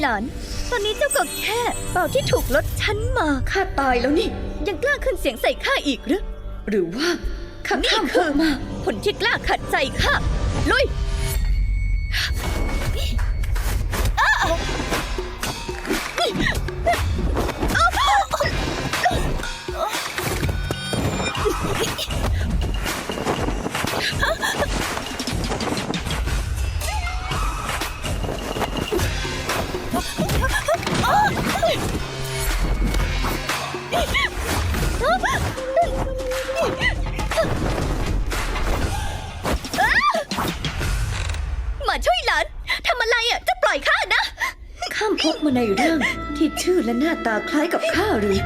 ช่วยหลาน ตอนนี้เจ้าก็แค่เป่าที่ถูกลดชั้นมา ข้าตายแล้วนี่ ยังกล้าขึ้นเสียงใส่ข้าอีกหรือ หรือว่าข้าข้ามคือมาคนที่กล้าขัดใจข้าลุย ในเรื่องที่ชื่อและหน้าตาคล้ายกับข้าหรือ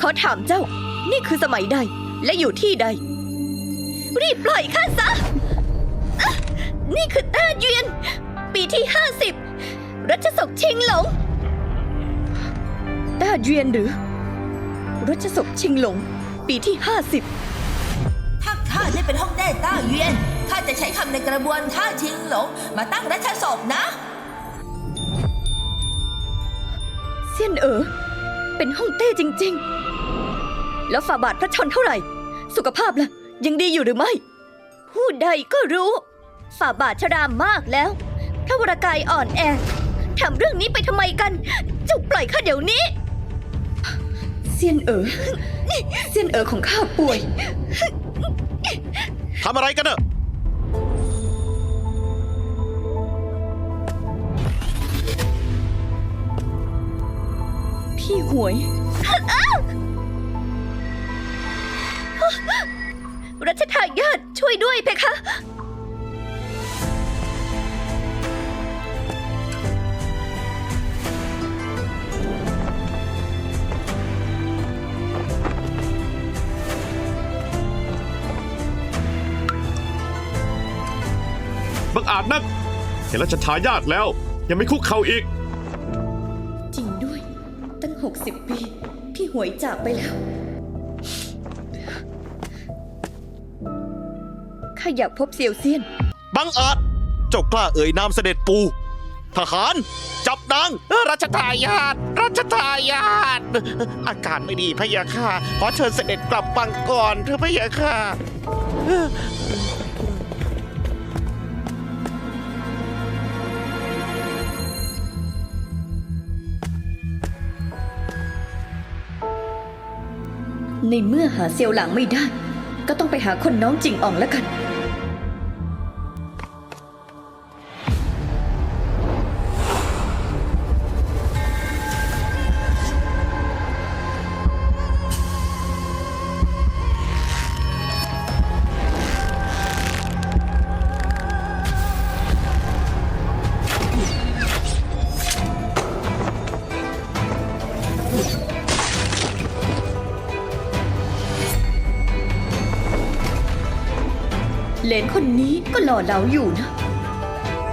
ขอถามเจ้า นี่คือสมัยใดและอยู่ที่ใด รีบปล่อยข้าซะอะนี่คือต้าเยียน ปีที่ห้าสิบรัชสกชิงหลง ต้าเยียนหรือ รัชสกชิงหลง ปีที่ห้าสิบถ้าข้าได้เป็นห้องแต้ต้าเวียนข้าจะใช้คำในกระบวนท่าชิงหลง มาตั้งรัชศพนะ เซียนเอ๋อเป็นห้องเต้จริง ๆ แล้วฝ่าบาทพระชนเท่าไหร่ สุขภาพล่ะ ยังดีอยู่หรือไม่ ผู้ใดก็รู้ ฝ่าบาทชรามากแล้ว พระวรากายอ่อนแอทำเรื่องนี้ไปทำไมกันเจ้าปล่อยข้าเดี๋ยวนี้ เซียนเอ๋อเซียนเอ๋อของข้าป่วย ทำอะไรกันเนอะ พี่หวย รัชทายาทช่วยด้วยเพคะ บังอาจนัก เห็นราชทายาทแล้ว ยังไม่คุกเข่าอีกจริงด้วยตั้ง 60 ปี พี่หวยจากไปแล้ว ข้าอยากพบเซียวเซียน บังอาจ เจ้ากล้าเอ่ยนามเสด็จปู่ทหาร จับนางรัชทายาทรัชทายาทอาการไม่ดีพะยะค่ะ ขอเชิญเสด็จกลับบังก่อนเถอะพะยะค่ะ ในเมื่อหาเซียวหลังไม่ได้ ก็ต้องไปหาคนน้องจริงอ่องแล้วกัน หล่อเหลาอยู่นะ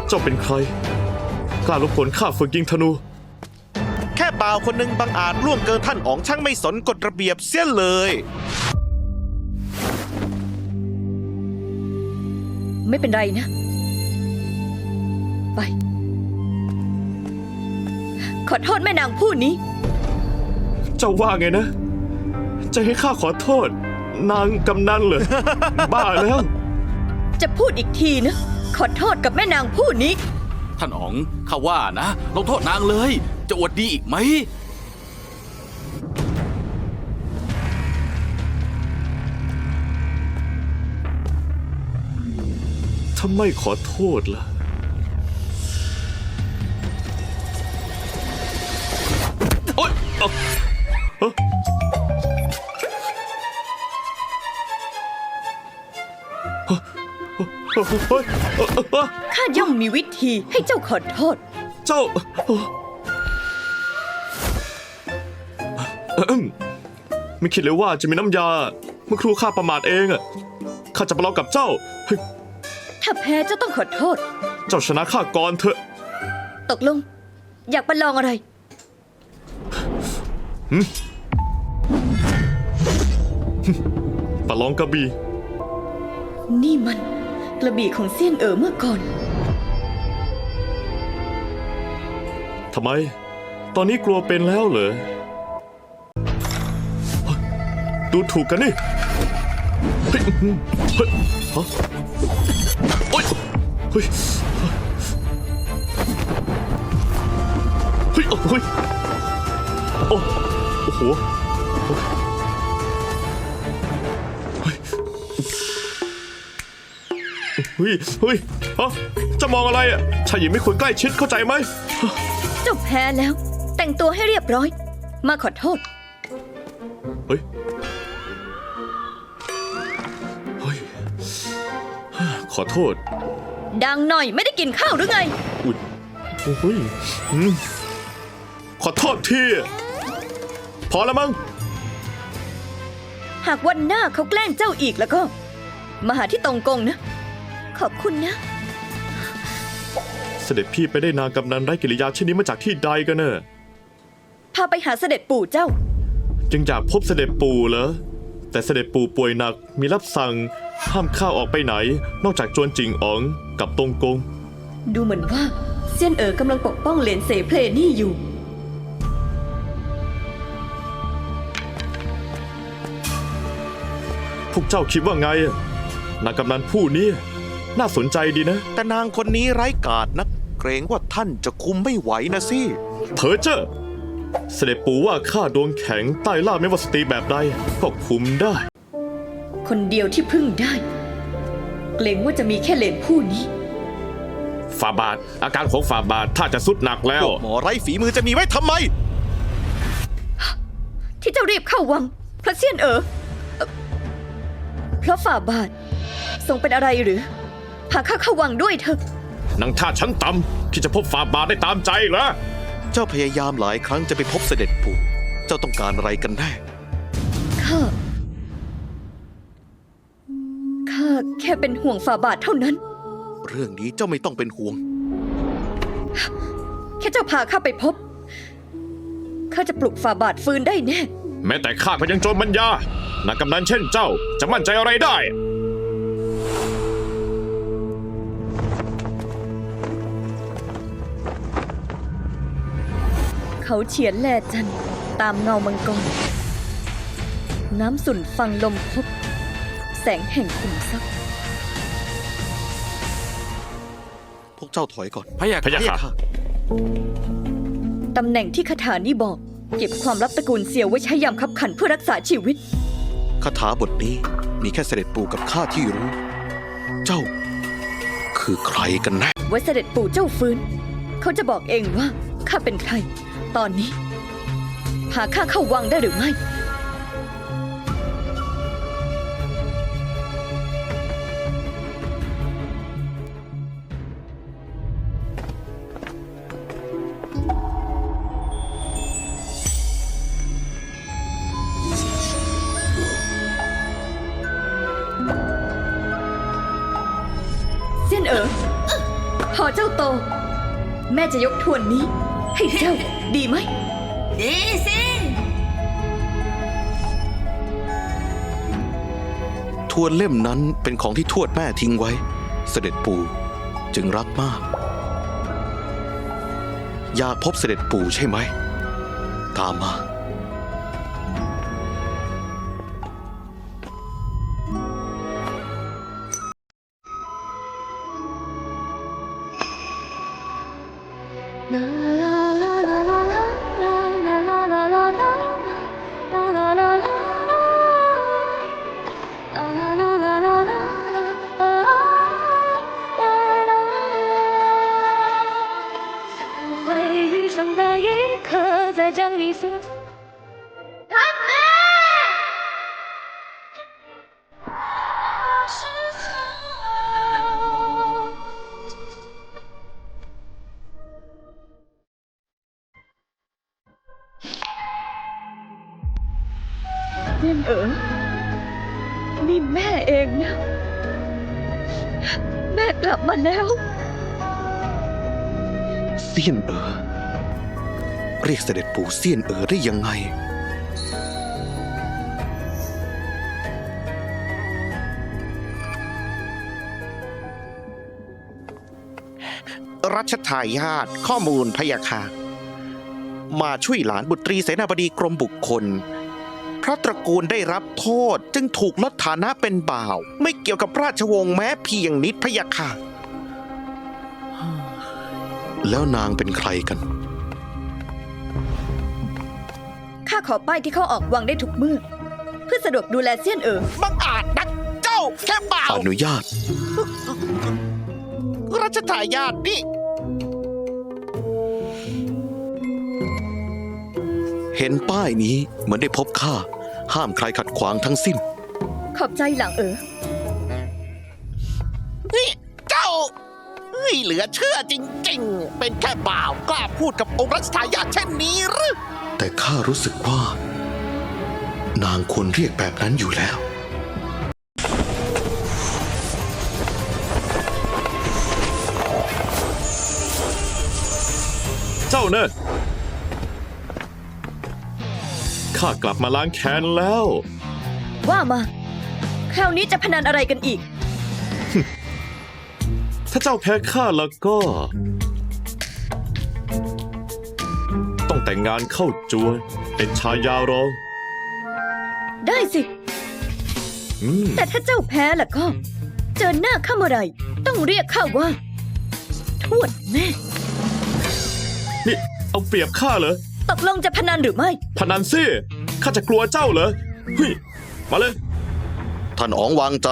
เจ้าเป็นใคร กล้ารบกวนข้าฝึกยิงธนู แค่บ่าวคนหนึ่งบังอาจล่วงเกินท่านอ๋องช่างไม่สนกฎระเบียบเสียเลย ไม่เป็นไรนะ ไป ขอโทษแม่นางผู้นี้ เจ้าว่าไงนะ จะให้ข้าขอโทษ นางกำนันเหรอ บ้าแล้ว จะพูดอีกทีนะ ขอโทษกับแม่นางผู้นี้ ท่านอ๋องข้าว่านะลงโทษนางเลย จะอวดดีอีกไหมถ้าไม่ขอโทษล่ะ เฮ้ยเฮ้ยเอ้าเอ้าข้าย่อมมีวิธีให้เจ้าขอโทษ เจ้าเอิ่มไม่คิดเลยว่าจะมีน้ำยา เมื่อครูข้าประมาทเองอะข้าจะประลองกับเจ้าเฮ้ยถ้าแพ้เจ้าต้องขอโทษ เจ้าชนะข้าก่อนเถอะ ตกลง อยากประลองอะไร ประลองกระบี่นี่มัน กระบี่ของเซียนเอ๋อเมื่อก่อน ทำไม ตอนนี้กลัวเป็นแล้วเหรอเฮ้ยดูถูกกันนี่เฮ้ยเฮ้ยฮะโอ๊ยเฮ้ยเฮ้ยเฮ้ยโอ้โอ้โห เฮ้ยเฮ้ยฮะจะมองอะไรอะชายหญิงไม่ควรใกล้ชิดเข้าใจไหมเจ้าแพ้แล้ว แต่งตัวให้เรียบร้อย มาขอโทษ เฮ้ย เฮ้ย ขอโทษ ดังหน่อยไม่ได้กินข้าวหรือไง อุ้ยโอ้ยอืมขอโทษที พอแล้วมั้ง หากวันหน้าเขาแกล้งเจ้าอีกแล้วก็ มาหาที่ตรงกงนะ ขอบคุณนะ เสด็จพี่ไปได้นางกำนันไร้กิริยาเช่นนี้มาจากที่ใดกันเนอะพาไปหาเสด็จปู่เจ้า จึงอยากพบเสด็จปู่เหรอ แต่เสด็จปู่ป่วยหนักมีรับสั่ง ห้ามข้าออกไปไหน นอกจากจวนจิงอ๋องกับตงกง ดูเหมือนว่าเซียนเอ๋อกำลังปกป้องเหรียญเสเพลนี่อยู่ พวกเจ้าคิดว่าไงอะนางกำนันผู้นี้ น่าสนใจดีนะ แต่นางคนนี้ไร้กาดนักเกรงว่าท่านจะคุมไม่ไหวนะสิเพอเจอร์เสด็จปู่ว่าข้าดวงแข็งใต้ล่าไม่ว่าสตรีแบบใดก็คุมได้ คนเดียวที่พึ่งได้ เกรงว่าจะมีแค่เหรียญผู้นี้ ฝ่าบาท อาการของฝ่าบาทถ้าจะสุดหนักแล้ว พวกหมอไร้ฝีมือจะมีไว้ทำไม ที่เจ้ารีบเข้าวังพระเซียนเอ๋อเอ่อเพราะฝ่าบาททรงเป็นอะไรหรือ พาข้าเข้าวังด้วยเถอะนังท่าชั้นต่ำที่จะพบฝ่าบาทได้ตามใจเหรอเจ้าพยายามหลายครั้งจะไปพบเสด็จปู่เจ้าต้องการอะไรกันแน่ข้าข้าแค่เป็นห่วงฝ่าบาทเท่านั้น เรื่องนี้เจ้าไม่ต้องเป็นห่วง แค่เจ้าพาข้าไปพบข้าจะปลุกฝ่าบาทฟื้นได้แน่ แม้แต่ข้าก็ยังโจมบัญญานางกำนันเช่นเจ้าจะมั่นใจอะไรได้ เขาเฉียนแลจันทร์ตามเงามังกร น้ำสุนฟังลมพบ แสงแห่งขุมทรัพย์พวกเจ้าถอยก่อนพะยะพะยะค่ะค่ะตำแหน่งที่คาถานี้บอก เก็บความลับตระกูลเสี่ยวไว้ใช้ยามคับขันเพื่อรักษาชีวิต คาถาบทนี้มีแค่เสด็จปู่กับข้าที่รู้ เจ้า คือใครกันแน่ไว้เสด็จปู่เจ้าฟื้น เขาจะบอกเองว่าข้าเป็นใคร ตอนนี้พาข้าเข้าวังได้หรือไม่เซียนเอ๋อพอเจ้าโต แม่จะยกทวนนี้ ให้เจ้า ดีไหม ดีสิ ทวนเล่มนั้นเป็นของที่ทวดแม่ทิ้งไว้ เสด็จปู่จึงรักมาก อยากพบเสด็จปู่ใช่ไหม ตามมา ลับมาแล้วเซียนเอ๋อเรียกเสด็จปู่เซียนเอ๋อได้ยังไง รัชทายาทข้อมูลพยาคามาช่วยหลานบุตรีเสนาบดีกรมบุคคล เพราะตระกูลได้รับโทษจึงถูกลดฐานะเป็นบ่าว ไม่เกี่ยวกับราชวงศ์แม้เพียงนิดพะยะค่ะ แล้วนางเป็นใครกัน ข้าขอป้ายที่เขาออกวังได้ทุกเมื่อ เพื่อสะดวกดูแลเซียนเอ๋อบังอาจนักเจ้าแค่บ่าวอนุญาต รัชทายาทนี่ เห็นป้ายนี้เหมือนได้พบข้า ห้ามใครขัดขวางทั้งสิ้น ขอบใจหลังเอ๋อนี่เจ้าเฮ้ยเหลือเชื่อจริง ๆ เป็นแค่บ่าวกล้าพูดกับองค์รัชทายาทเช่นนี้หรือ แต่ข้ารู้สึกว่า นางควรเรียกแบบนั้นอยู่แล้ว เจ้าเนอ ข้ากลับมาล้างแค้นแล้ว ว่ามา คราวนี้จะพนันอะไรกันอีก ถ้าเจ้าแพ้ข้าแล้วก็ ต้องแต่งงานเข้าจวนเป็นชายารองได้สิ อืมแต่ถ้าเจ้าแพ้ล่ะก็ เจอหน้าข้าเมื่อไหรต้องเรียกข้าว่า ทวดแม่ นี่เอาเปรียบข้าเหรอ ตกลงจะพนันหรือไม่ พนันสิ ข้าจะกลัวเจ้าเหรอเฮ้ยมาเลย ท่านอ๋องวางใจ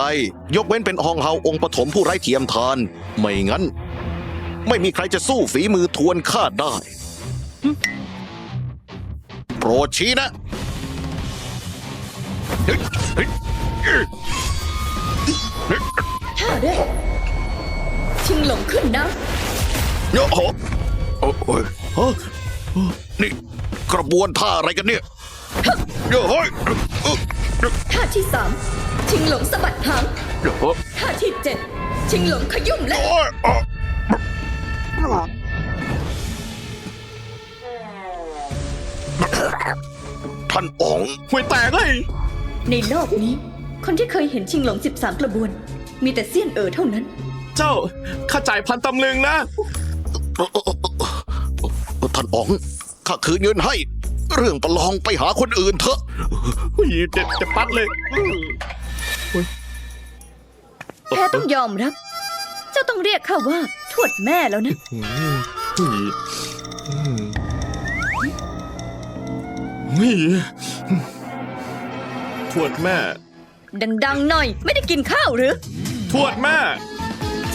ยกเว้นเป็นอองเฮาองค์ปฐมผู้ไร้เทียมทาน ไม่งั้น ไม่มีใครจะสู้ฝีมือทวนข้าได้หึโปรดชี้นะท่าด้วยชิงหลงขึ้นนะโอ้โหโอ้โหฮะนี่กระบวนท่าอะไรกันเนี่ย เดี๋ยวเฮ้ยเอ้อท่าที่สามชิงหลงสะบัดหางเดี๋ยวเฮ้ยท่าที่เจ็ดชิงหลงขยุ่มและโอ้ยอะท่านอ๋องห่วยแตกเลยในโลกนี้ คนที่เคยเห็นชิงหลง 13 กระบวน มีแต่เซียนเอ๋อเท่านั้น เจ้าข้าจ่ายพันตำลึงนะ ท่านอ๋องข้าคืนเงินให้ เรื่องประลองไปหาคนอื่นเถอะหุยเด็ดจะปัดเลยแพ้ต้องยอมรับ เจ้าต้องเรียกข้าว่าทวดแม่แล้วนะหุยอืมหุยทวดแม่ ดังๆหน่อย ไม่ได้กินข้าวหรือ ทวดแม่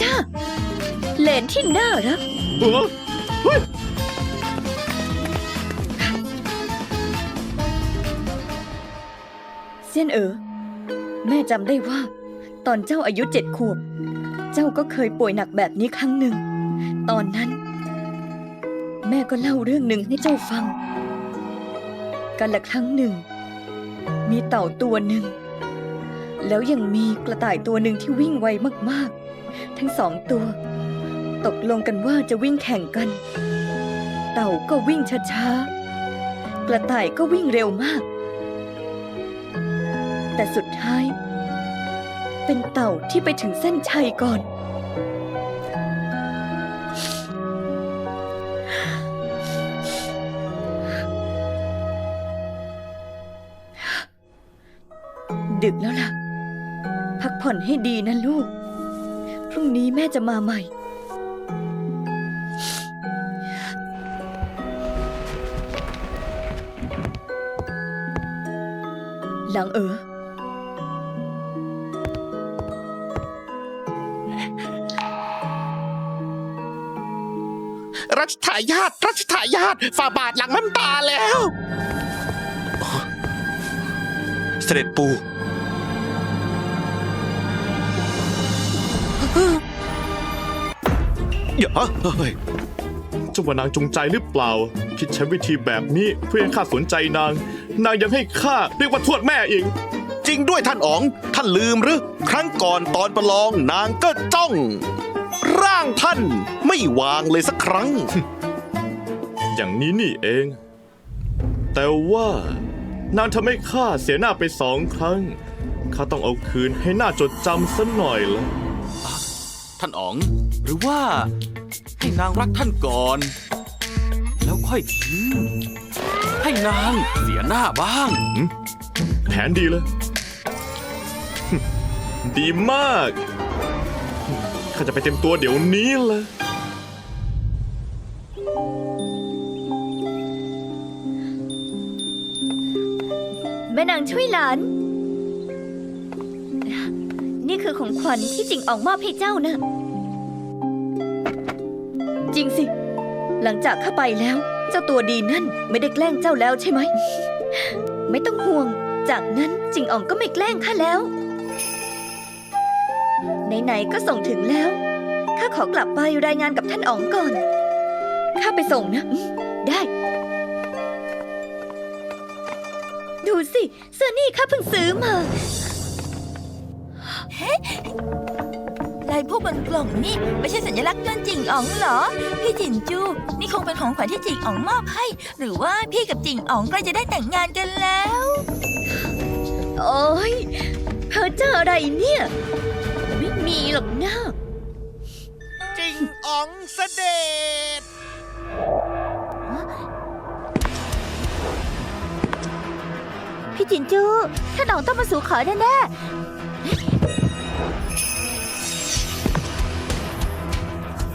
จ้าเหลนที่น่ารักเออเฮ้ย ซียนเอ๋อแม่จำได้ว่า ตอนเจ้าอายุเจ็ดขวบ เจ้าก็เคยป่วยหนักแบบนี้ครั้งหนึ่ง ตอนนั้น แม่ก็เล่าเรื่องหนึ่งให้เจ้าฟัง กันละครั้งหนึ่ง มีเต่าตัวหนึ่ง แล้วยังมีกระต่ายตัวหนึ่งที่วิ่งไวมากๆ ทั้งสองตัว ตกลงกันว่าจะวิ่งแข่งกัน เต่าก็วิ่งช้าๆ กระต่ายก็วิ่งเร็วมาก แต่สุดท้าย เป็นเต่าที่ไปถึงเส้นชัยก่อน ดึกแล้วล่ะ พักผ่อนให้ดีนะลูก พรุ่งนี้แม่จะมาใหม่หลังเออ รัชทายาทรัชทายาทฝ่าบาทหลังน้ำตาแล้ว เสด็จปู่อย่าเฮ้ยเจ้าว่านางจงใจหรือเปล่า คิดใช้วิธีแบบนี้เพื่อให้ข้าสนใจนาง นางยังให้ข้าเรียกว่าทวดแม่อีกจริงด้วยท่านอ๋อง ท่านลืมหรือ ครั้งก่อนตอนประลองนางก็จ้อง ร่างท่านไม่วางเลยสักครั้ง อย่างนี้นี่เอง แต่ว่านางทำให้ข้าเสียหน้าไปสองครั้ง ข้าต้องเอาคืนให้หน้าจดจำสัหน่อยละท่านอ๋อง หรือว่าให้นางรักท่านก่อน แล้วค่อยอืมให้นางเสียหน้าบ้าง แผนดีเลย ดีมาก ข้าจะไปเต็มตัวเดี๋ยวนี้เลยแม่นางช่วยหลาน นี่คือของขวัญที่จิงอองมอบให้เจ้านะ จริงสิ หลังจากข้าไปแล้ว เจ้าตัวดีนั่นไม่ได้แกล้งเจ้าแล้วใช่ไหม ไม่ต้องห่วง จากนั้นจิงอองก็ไม่แกล้งข้าแล้ว ไหนๆก็ส่งถึงแล้ว ข้าขอกลับไปรายงานกับท่านอ๋องก่อน ข้าไปส่งนะอืมได้ ดูสิเสื้อนี่ข้าเพิ่งซื้อมาลายผู้บนกล่องนี่ไม่ใช่สัญลักษณ์ยวนจิงอ๋องเหรอ พี่จินจู นี่คงเป็นของขวัญที่จิงอ๋องมอบให้ หรือว่าพี่กับจิงอ๋องใกล้จะได้แต่งงานกันแล้ว โอ้ยเธอเจออะไรเนี่ยไม่มีหรอกนะจริงอ๋องเสด็จพี่จินจูท่านอ๋องต้องมาสู่ขอแน่ๆ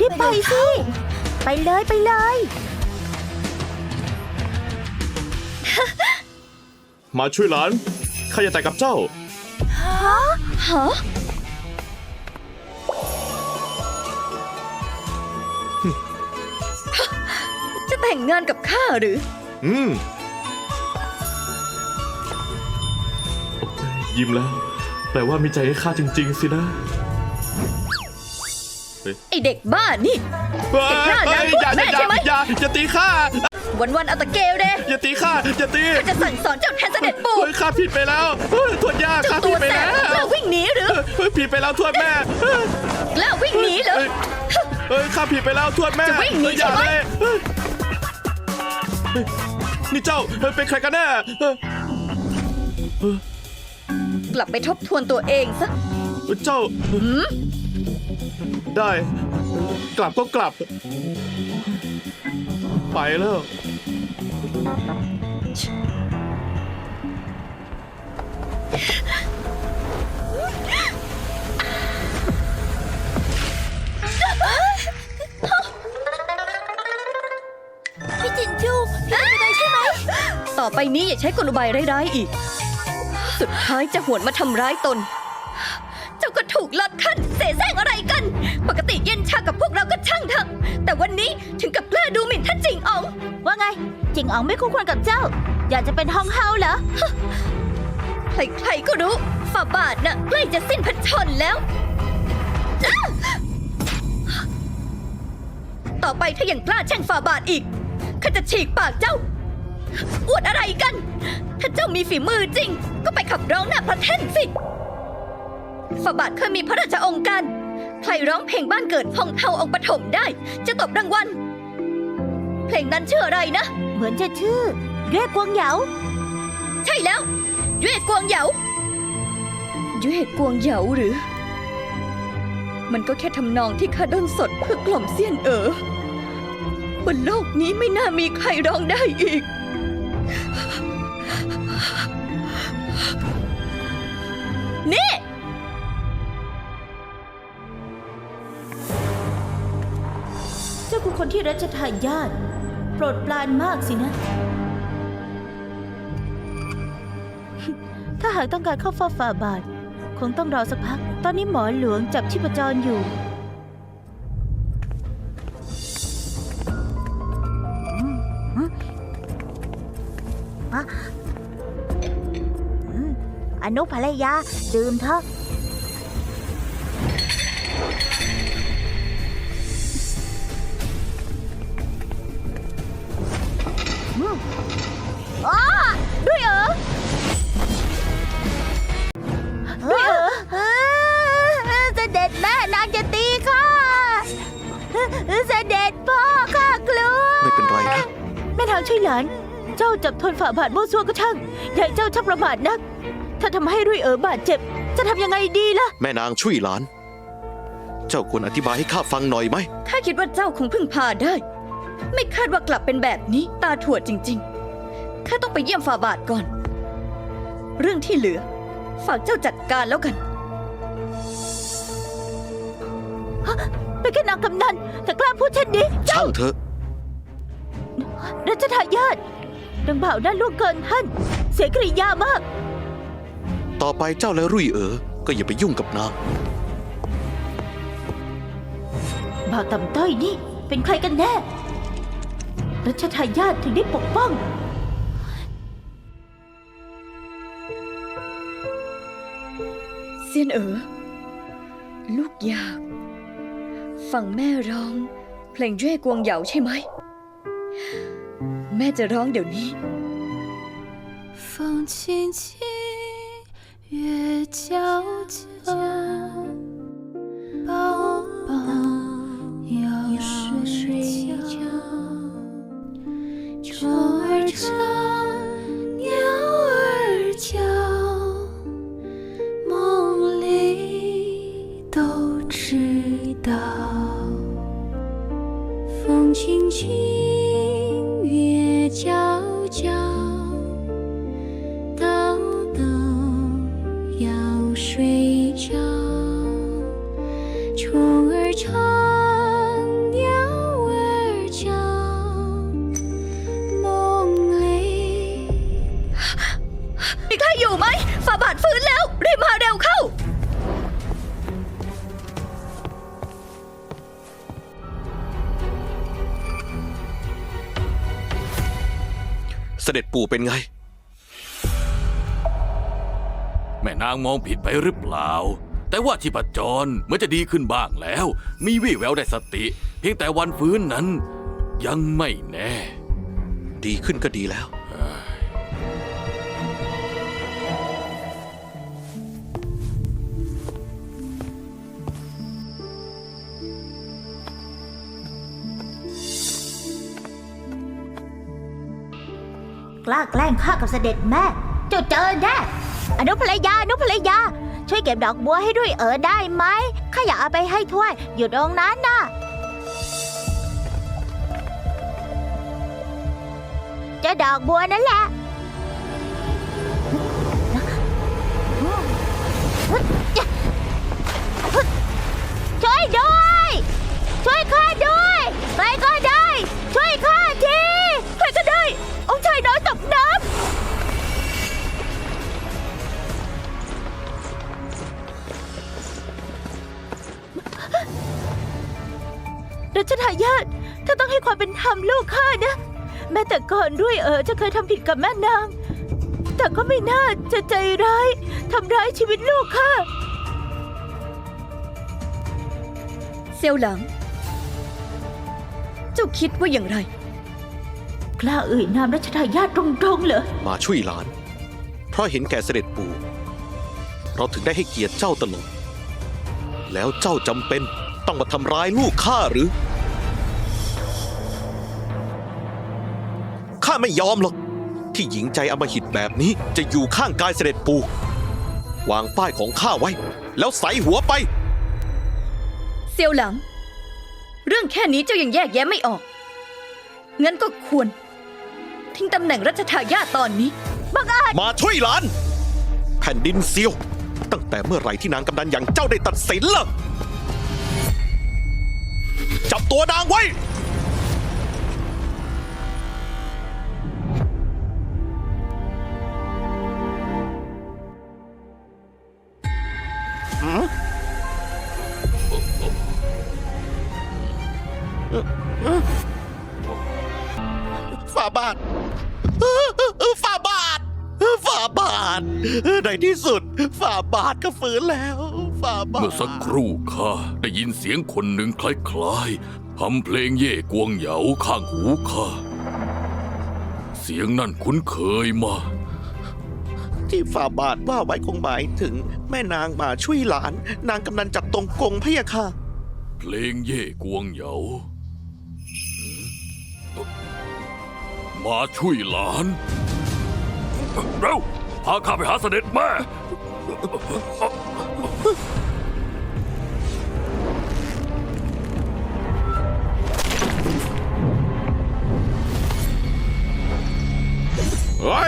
รีบไปสิ ไปเลยไปเลย มาช่วยหลานข้าจะแต่งกับเจ้า ฮะจะ แต่งงานกับข้าหรือ อืมโอ้ยยิ้มแล้ว แปลว่ามีใจให้ข้าจริง ๆ สินะไอเด็กบ้านี่ เฮ้ยเก็บหน้าเฮ้ยนางอย่าแม่อย่าใช่ไหม อย่าอย่าตีข้าวันๆเอาแตะเกลเด้อย่าตีข้าอย่าตีข้าจะสั่งสอนเจ้าแทนเสด็จปู่เฮ้ยข้าผิดไปแล้วเฮ้ยทวดย่าเจ้าข้าตัผิวดไปแสบแล้วกล้าวิ่งหนีหรือเฮ้ยผิดไปแล้วทวดแม่เฮ้ยกล้าวิ่งหนีเหรอ เฮ้ยเฮ้ยข้าผิดไปแล้วทวดแม่จะวิ่งหนีเฮ้ยอย่าใช่ไหมเลยเฮ้ยเฮ้ย นี่เจ้าเฮ้ยเป็นใครกันแน่เฮ้ยกลับไปทบทวนตัวเองซะ เจ้า ได้ กลับก็กลับ ไปแล้ว ต่อไปนี้อย่าใช้กลอุบายร้ายๆอีก สุดท้ายจะหวนมาทำร้ายตน เจ้าก็ถูกลดขั้นเสแสร้งอะไรกัน ปกติเย็นชากับพวกเราก็ช่างเถอะ แต่วันนี้ถึงกับกล้าดูหมิ่นท่านจิงอ๋อง ว่าไง จิงอ๋องไม่คู่ควรกับเจ้า อยากจะเป็นฮองเฮาเหรอ ใครๆก็รู้ฝ่าบาทน่ะใกล้จะสิ้นพระชนแล้ว ต่อไปถ้ายังกล้าแช่งฝ่าบาทอีกข้าจะฉีกปากเจ้า อวดอะไรกัน ถ้าเจ้ามีฝีมือจริง ก็ไปขับร้องหน้าพระแท่นสิฝ่าบาทเคยมีพระราชองค์การ ใครร้องเพลงบ้านเกิดพองเทาองค์ปฐมได้ จะตบรางวัล เพลงนั้นชื่ออะไรนะ เหมือนจะชื่อเรียกกวงเหยา ใช่แล้วเย่กวงเหยาเย่กวงเหยาหรือ มันก็แค่ทำนองที่ข้าด้นสดเพื่อกล่อมเสี้ยนเอ๋อบนโลกนี้ไม่น่ามีใครร้องได้อีก นี่ เจ้าคือคนที่รัชทายาทโปรดปรานมากสินะ ถ้าหากต้องการเข้าเฝ้าฝ่าบาท คงต้องรอสักพัก ตอนนี้หมอหลวงจับชีพจรอยู่ นุภรรยา ดื่มเถอะอ้าด้วยเหรอด้วยเหรอเสด็จแม่นางจะตีข้าเสด็จพ่อข้ากลัว ไม่เป็นไรนะ แม่นางช่วยหลาน เจ้าจับทนฝ่าบาทมั่วซั่วก็ช่างอย่าให้เจ้าชักประมาทนัก ถ้าทำให้รุ่ยเอ๋อบาดเจ็บ จะทำยังไงดีล่ะ แม่นางช่วยหลาน เจ้าควรอธิบายให้ข้าฟังหน่อยไหม ข้าคิดว่าเจ้าคงพึ่งพาได้ ไม่คาดว่ากลับเป็นแบบนี้ตาถั่วจริง ๆ ข้าต้องไปเยี่ยมฝ่าบาทก่อน เรื่องที่เหลือ ฝากเจ้าจัดการแล้วกันเป็นแค่นางกำนันแต่กล้าพูดเช่นนี้ ช่างเถอะ รัชทายาทดังบ่าวนั่นล่วงเกินท่าน เสียกริยามาก ต่อไปเจ้าและรุ่ยเอ๋อก็อย่าไปยุ่งกับนาง บ่าวต่ำต้อยนี่ เป็นใครกันแน่ รัชทายาทถึงได้ปกป้อง เซียนเอ๋อ ลูกอยาก ฟังแม่ร้อง เพลงเย่กวงเหยาใช่ไหม แม่จะร้องเดี๋ยวนี้ 风轻轻， 月皎皎，宝宝要睡觉。虫儿唱，睡觉，虫儿唱，鸟儿叫，梦里。 มีใครอยู่ไหมฝ่าบาทฟื้นแล้ว รีบมาเร็วเข้า เสด็จปู่เป็นไง นางมองผิดไปหรือเปล่า แต่ว่าชีพจรเหมือนจะดีขึ้นบ้างแล้ว มีวี่แววได้สติ เพียงแต่วันฟื้นนั้น ยังไม่แน่ ดีขึ้นก็ดีแล้ว กล้าแกล้งข้ากับเสด็จแม่เจ้าเจอแน่ อนุภรรยาอนุภรรยา ช่วยเก็บดอกบัวให้ด้วยเออได้ไหมข้าอยากเอาไปให้ถ้วย อยู่ตรงนั้นน่ะ เจ้าดอกบัวนั่นแหละ ช่วยด้วย ช่วยข้าด้วย ใครก็ได้ รัชทายาทถ้าต้องให้ความเป็นธรรมลูกข้านะ แม้แต่ก่อนด้วยเออจะเคยทำผิดกับแม่นาง แต่ก็ไม่น่าจะใจร้ายทำร้ายชีวิตลูกข้าเซียวหลัง เจ้าคิดว่าอย่างไร กล้าเอ่ยนามรัชทายาทตรงๆเหรอ มาช่วยหลาน เพราะเห็นแก่เสด็จปู่ เราถึงได้ให้เกียรติเจ้าตลอดแล้วเจ้าจำเป็นต้องมาทำร้ายลูกข้าหรือ ข้าไม่ยอมหรอก ที่หญิงใจอำมหิตแบบนี้จะอยู่ข้างกายเสด็จปู่วางป้ายของข้าไว้ แล้วใส่หัวไป เซียวหลัง เรื่องแค่นี้เจ้ายังแยกแยะไม่ออก งั้นก็ควร ทิ้งตำแหน่งรัชทายาทตอนนี้มาช่วยหลาน แผ่นดินเซียว ตั้งแต่เมื่อไหร่ที่นางกำนันอย่างเจ้าได้ตัดสินล่ะ จับตัวนางไว้ ฟื้นแล้วฝ่าบาทเมื่อสักครู่ข้าได้ยินเสียงคนหนึ่งคล้ายๆทำเพลงเย่กวงเหยาข้างหูข้า เสียงนั่นคุ้นเคยมา ที่ฝ่าบาทว่าไว้คงหมายถึงแม่นางมาช่วยหลาน นางกำนันจับตรงกงพะยะค่ะ เพลงเย่กวงเหยา มาช่วยหลาน เร็ว พาข้าไปหาเสด็จแม่ เฮ้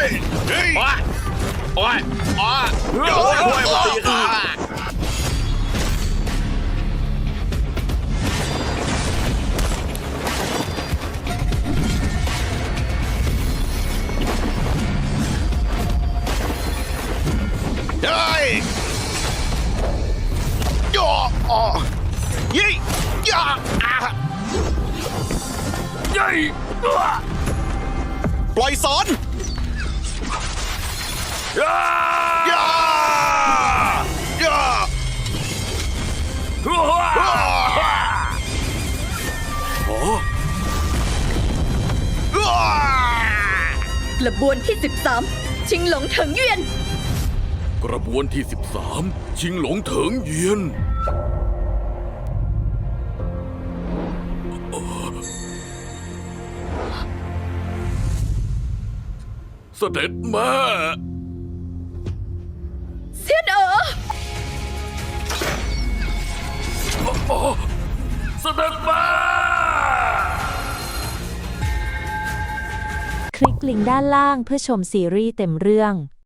ยโอ้ยโอ้ยโอ้ยโอ้ยโอ้ยโอ้ย ย่าอะยัยปล่อยสอนย่าย่าย่าโอ้ย่ากระบวนที่ 13 ชิงหลงเถิงเยียน กระบวนที่ 13 ชิงหลงเถิงเยียน สด็จแม่เซียนเอ๋อเสด็จแม่คลิกลิงก์ด้านล่างเพื่อชมซีรีส์เต็มเรื่อง